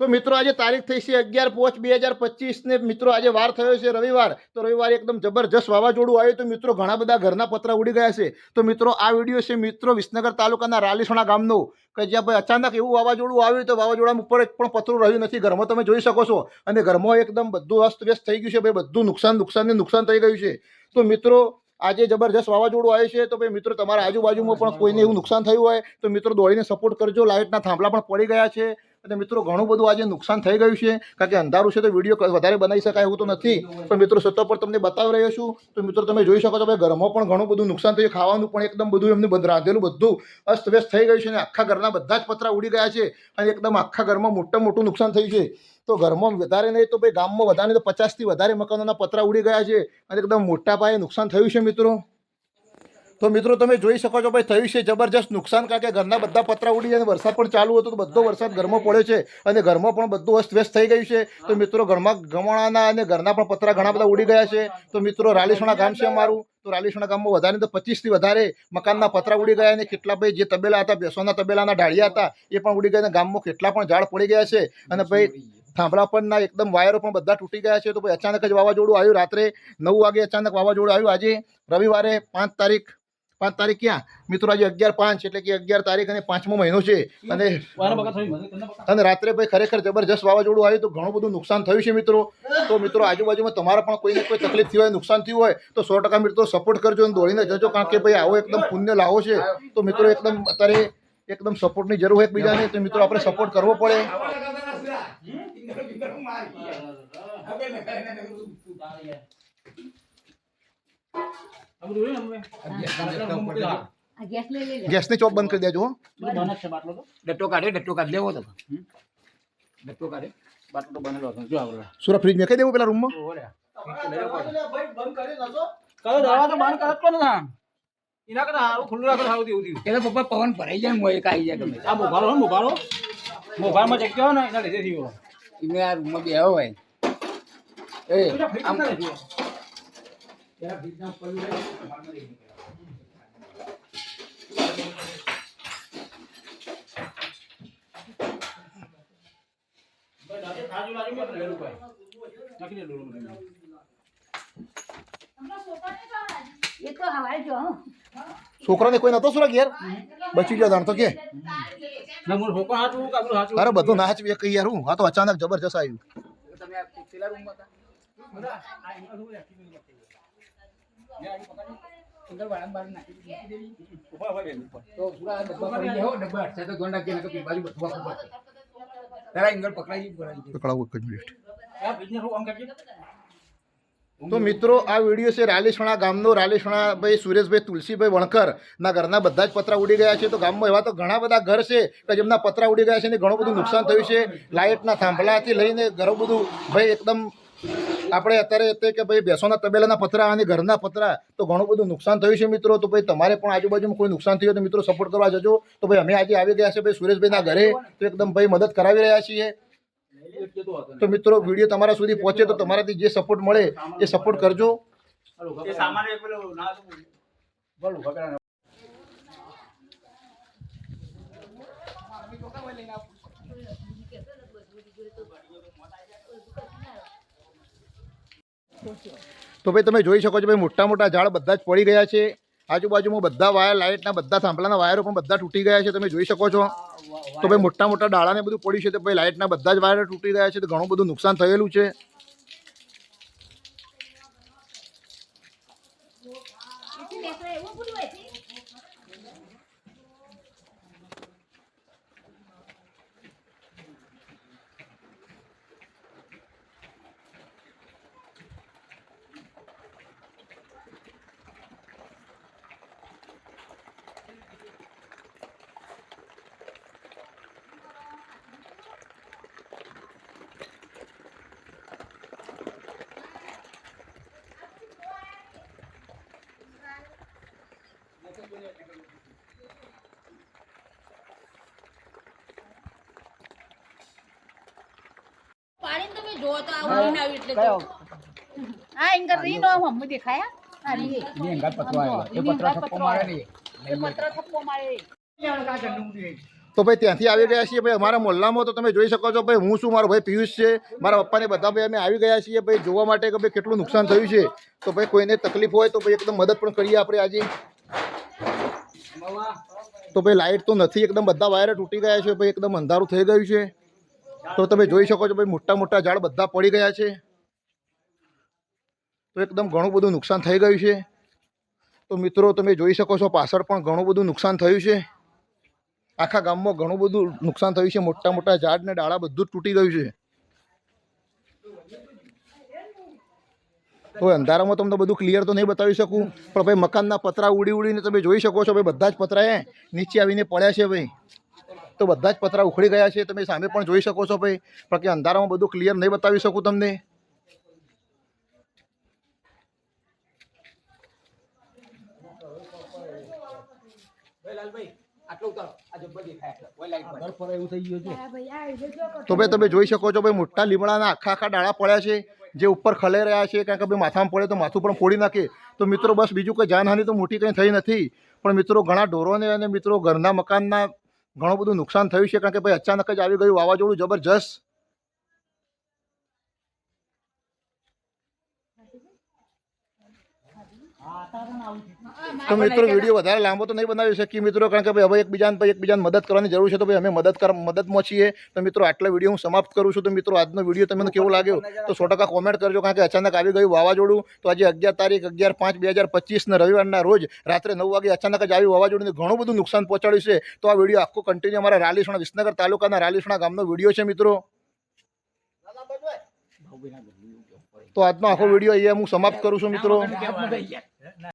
તો મિત્રો, આજે તારીખ થઈ છે અગિયાર પાંચ બે હજાર પચીસ ને મિત્રો, આજે વાર થયો છે રવિવાર. તો રવિવાર એકદમ જબરજસ્ત વાવાઝોડું આવ્યું તો મિત્રો, ઘણા બધા ઘરના પતરા ઉડી ગયા છે. તો મિત્રો, આ વીડિયો છે મિત્રો વિસનગર તાલુકાના રાલીસોણા ગામનો, કે જ્યાં ભાઈ અચાનક એવું વાવાઝોડું આવ્યું તો વાવાઝોડા ઉપર એક પણ પતરું રહ્યું નથી. ઘરમાં તમે જોઈ શકો છો. અને ઘરમાં એકદમ બધું અસ્તવ્યસ્ત થઈ ગયું છે ભાઈ. બધું નુકસાન નુકસાન ને નુકસાન થઈ ગયું છે. તો મિત્રો, આજે જબરજસ્ત વાવાઝોડું આવ્યું છે. તો ભાઈ મિત્રો, તમારા આજુબાજુમાં પણ કોઈને એવું નુકસાન થયું હોય તો મિત્રો દોડીને સપોર્ટ કરજો. લાઇટના થાંભલા પણ પડી ગયા છે. અને મિત્રો, ઘણું બધું આજે નુકસાન થઈ ગયું છે. કારણ કે અંધારું છે તો વીડિયો વધારે બનાવી શકાય એવું તો નથી. પણ મિત્રો સત્તા પર તમને બતાવી રહ્યો છું. તો મિત્રો, તમે જોઈ શકો છો ભાઈ ઘરમાં પણ ઘણું બધું નુકસાન થયું ખાવાનું પણ એકદમ બધું એમને રાંધેલું, બધું અસ્તવ્યસ્ત થઈ ગયું છે અને આખા ઘરના બધા જ પતરા ઉડી ગયા છે અને એકદમ આખા ઘરમાં મોટા મોટું નુકસાન થયું છે. તો ઘરમાં વધારે નહીં તો ભાઈ ગામમાં વધારે નહીં તો પચાસથી વધારે મકાનોના પતરા ઉડી ગયા છે અને એકદમ મોટા પાયે નુકસાન થયું છે મિત્રો. તો મિત્રો તમે જોઈ શકો છો ભાઈ, થયું છે જબરજસ્ત નુકસાન, કારણ કે ઘરના બધા પતરા ઉડી અને વરસાદ પણ ચાલુ હતો, તો બધો વરસાદ ઘરમાં પડ્યો છે અને ઘરમાં પણ બધું અસ્તવ્યસ્ત થઈ ગયું છે. તો મિત્રો ઘરમાં ગમણાના અને ઘરના પણ પતરા ઘણા બધા ઉડી ગયા છે. તો મિત્રો રાલીસોણા ગામ છે અમારું. તો રાલીસોણા ગામમાં વધારે તો પચીસથી વધારે મકાનના પતરા ઉડી ગયા અને કેટલા ભાઈ જે તબેલા હતા, બેસોના તબેલાના ઢાળિયા હતા, એ પણ ઉડી ગયા અને ગામમાં કેટલા પણ ઝાડ પડી ગયા છે. અને ભાઈ થાંભલા પરના એકદમ વાયરો પણ બધા તૂટી ગયા છે. તો ભાઈ અચાનક જ વાવાઝોડું આવ્યું રાત્રે નવ વાગે અચાનક વાવાઝોડું આવ્યું. આજે રવિવારે પાંચ તારીખ પાંચ તારીખ ક્યાં? મિત્રો આજે અગિયાર પાંચ એટલે કે અગિયાર તારીખ અને પાંચમો મહિનો છે. અને અને રાત્રે ભાઈ ખરેખર જબરજસ્ત વાવાઝોડું આવ્યું તો ઘણું બધું નુકસાન થયું છે મિત્રો. તો મિત્રો આજુબાજુમાં તમારા પણ કોઈને કોઈ તકલીફ થઈ હોય નુકસાન થયું હોય તો સો ટકા મિત્રો સપોર્ટ કરજો અને દોડીને જજો કારણ કે ભાઈ આવો એકદમ પુણ્ય લાવો છે. તો મિત્રો એકદમ અત્યારે એકદમ સપોર્ટની જરૂર હોય એકબીજાને તો મિત્રો આપણે સપોર્ટ કરવો પડે. ગેસ ગેસની ચોપ બંધ કરી દેજો ડટ્ટો કાઢે ડટ્ટો કાઢ લેવો તમે ડટ્ટો કાઢે. બાટલો બનેલો હતો. જો આપણે સુરા ફ્રીજ મેં કહી દેવું પેલા રૂમમાં? કયો દરવાજો બંધ કરત કોને ના. એના કરતા હારું ખુલ્લું રાખો સારું તેવું થયું એટલે પપ્પા પવન ભરાઈ જાય ને મોય એક આવી જાય ગમે આ મોભારો ને મોભારો મોભારમાં જગ્યા હોય ને એના લીધે થયો એમને આ રૂમમાં બેહો હોય. એ આમ એ તો ઉપર લઈ હં. છોકરાને કોઈ નતો સુરા ઘેર બચી ગયો જાણતો કે અરે બધું ના હાચવી કઈ યાર હું આ તો અચાનક જબરજસ્ત આવ્યું તમે તો મિત્રો, આ વીડિયો છે રાલીસણા ગામનો. રાલીસણા ભાઈ સુરેશભાઈ, તુલસીભાઈ વણકર ના ઘરના બધા જ પતરા ઉડી ગયા છે. તો ગામમાં એવા તો ઘણા બધા ઘર છે કે જેમના પતરા ઉડી ગયા છે ને ઘણું બધું નુકસાન થયું છે. લાઇટના થાંભલાથી લઈને ઘણું બધું ભાઈ એકદમ આપણે અત્યારે તે કે ભાઈ બેસોના તબેલાના પતરા અને ઘરના પતરા તો ઘણું બધું નુકસાન થયું છે મિત્રો. તો ભાઈ તમારે પણ આજુબાજુમાં કોઈ નુકસાન થયું હોય તો મિત્રો સપોર્ટ કરવા જજો. તો ભાઈ અમે આજે આવી ગયા છે ભાઈ સુરેશભાઈના ઘરે તો એકદમ ભાઈ મદદ કરાવી રહ્યા છીએ. તો મિત્રો વીડિયો તમારા સુધી પહોંચે તો તમારાથી જે સપોર્ટ મળે એ સપોર્ટ કરજો. એ સામાન્ય એક પેલો ના બોલું ભગવાન તો ભાઈ તમે જોઈ શકો છો ભાઈ મોટા મોટા ઝાડ બધા જ પડી ગયા છે. આજુબાજુમાં બધા વાયર લાઇટના બધા થાંભલાના વાયરો પણ બધા તૂટી ગયા છે. તમે જોઈ શકો છો. તો ભાઈ મોટા મોટા ડાળાને બધું પડ્યું છે. તો ભાઈ લાઇટના બધા જ વાયર તૂટી ગયા છે. તો ઘણું બધું નુકસાન થયેલું છે. પાડીને તમે જો તો આ ઉડીને આવી એટલે તો. આ એમ કરતા ઈ નો હમું દેખાયા આ રી ની એંગલ પતવા આવ્યો. એ પતરા થપ્પો મારે. નહીં. એ પતરા થપ્પો મારે. તો ભાઈ ત્યાંથી આવી ગયા છીએ ભાઈ અમારા મોહલ્લામાં તો તમે જોઈ શકો છો ભાઈ હું શું મારો ભાઈ પિયુષ છે. મારા પપ્પાને બધા ભાઈ અમે આવી ગયા છીએ ભાઈ જોવા માટે કે ભાઈ કેટલું નુકસાન થયું છે. તો ભાઈ કોઈને તકલીફ હોય તો ભાઈ એકદમ મદદ પણ કરીએ આપણે આજે. તો ભાઈ લાઇટ તો નથી એકદમ બધા વાયર તૂટી ગયા છે ભાઈ એકદમ અંધારું થઈ ગયું છે. તો તમે જોઈ શકો છો ભાઈ, મોટા મોટા ઝાડ બધા પડી ગયા છે. તો એકદમ ઘણું બધું નુકસાન થઈ ગયું છે. તો મિત્રો, તમે જોઈ શકો છો પાછળ પણ ઘણું બધું નુકસાન થયું છે. આખા ગામમાં ઘણું બધું નુકસાન થયું છે. મોટા મોટા ઝાડ ને ડાળા બધું તૂટી ગયું છે. તો અંધારામાં તમને બધું ક્લિયર તો નહીં બતાવી શકું, પણ ભાઈ, મકાનના પતરા ઉડી ઉડીને તમે જોઈ શકો છો ભાઈ, બધા જ પતરા નીચે આવીને પડ્યા છે ભાઈ. તો બધા જ પતરા ઉખડી ગયા છે. તમે સામે પણ જોઈ શકો છો ભાઈ. પણ કે અંધારામાં બધું ક્લિયર નહીં બતાવી શકું તમને. તો ભાઈ તમે જોઈ શકો છો ભાઈ મોટા લીમડાના આખા આખા ડાળા પડ્યા છે. જે ઉપર ખલાઈ રહ્યા છે કારણ કે ભાઈ માથામાં પડે તો માથું પણ ફોડી નાખે. તો મિત્રો બસ બીજું કંઈ જાનહાનિ તો મોટી કંઈ થઈ નથી. પણ મિત્રો ઘણા ઢોરોને અને મિત્રો ઘરના મકાનના ઘણું બધું નુકસાન થયું છે કારણ કે ભાઈ અચાનક જ આવી ગયું વાવાઝોડું જબરજસ્ત. તો મિત્રો વીડિયો વધારે લાંબો તો નહીં બનાવી શકીએ મિત્રો, કારણ કે ભાઈ હવે એકબીજાને ભાઈ એકબીજાને મદદ કરવાની જરૂર છે, તો ભાઈ અમે મદદ કર મદદમાં છીએ. તો મિત્રો, આટલા વીડિયો હું સમાપ્ત કરું છું. તો મિત્રો, આજનો વીડિયો તમને કેવો લાગ્યો? તો સો ટકા કોમેન્ટ કરજો, કારણ કે અચાનક આવી ગયું વાવાઝોડું. તો આજે અગિયાર તારીખ, અગિયાર પાંચ, બે હજાર પચીસના રવિવારના રોજ રાત્રે નવ વાગે અચાનક જ આવી વાવાઝોડુંને ઘણું બધું નુકસાન પહોંચાડ્યું છે. તો આ વીડિયો આખો કન્ટિન્યુ અમારા રાલીસણા, વિસનગર તાલુકાના રાલીસણા ગામનો વીડિયો છે, મિત્રો. તો આજનો આખો વીડિયો અહીંયા હું સમાપ્ત કરું છું મિત્રો.